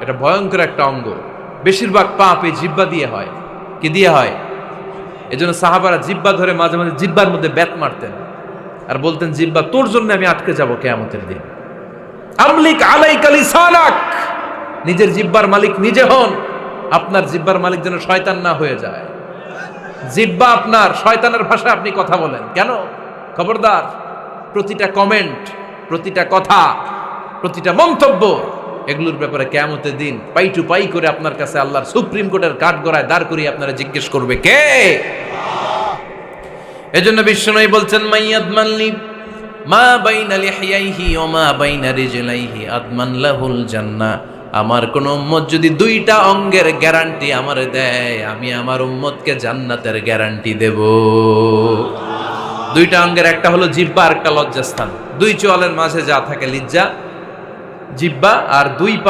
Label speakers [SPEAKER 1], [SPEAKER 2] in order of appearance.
[SPEAKER 1] এটা ভয়ঙ্কর একটা অঙ্গ। বেশিরভাগ পাপ এই জিব্বা দিয়ে হয়। কি দিয়ে হয়? এজন্য সাহাবারা জিব্বা ধরে মাঝে মাঝে জিব্বার মধ্যে ব্যাত মারতেন। আর বলতেন জিব্বা তোর জন্য আমি আটকে যাব কেয়ামতের দিন। আমলিক আলাইকা লিসানাক। নিজের জিব্বার মালিক নিজে হন। আপনার জিব্বার মালিক যেন শয়তান না হয়ে যায়। জিব্বা আপনার, শয়তানের ভাষায় আপনি কথা বলেন। কেন? খবরদার, প্রতিটা কমেন্ট প্রতিটা কথা, প্রতিটা মন্তব্য এগুলোর ব্যাপারে কেমতের দিন পাই টু পাই করে আপনার কাছে আল্লাহর সুপ্রিম কোর্টের কাঠ গড়ায় দাঁড় করিয়ে আপনারা জিজ্ঞেস করবে কে? এজন্য বিষ্ণুই বলছেন মাইয়াদ মানলি মা বাইনা লিহিয়াইহি ও মা বাইনা রিজলাইহি, আদমান লাহুল জান্নাহ। আমার কোন উম্মত যদি দুইটা অঙ্গের গ্যারান্টি আমারে দেয়, আমি আমার উম্মতকে জান্নাতের গ্যারান্টি দেব। দুইটা অঙ্গের, একটা হলো জিব্বা আর একটা লজ্জাস্থান। দুই চোয়ালের মাঝে যা থাকে লিজ্জা জিব্বা আর দুই পা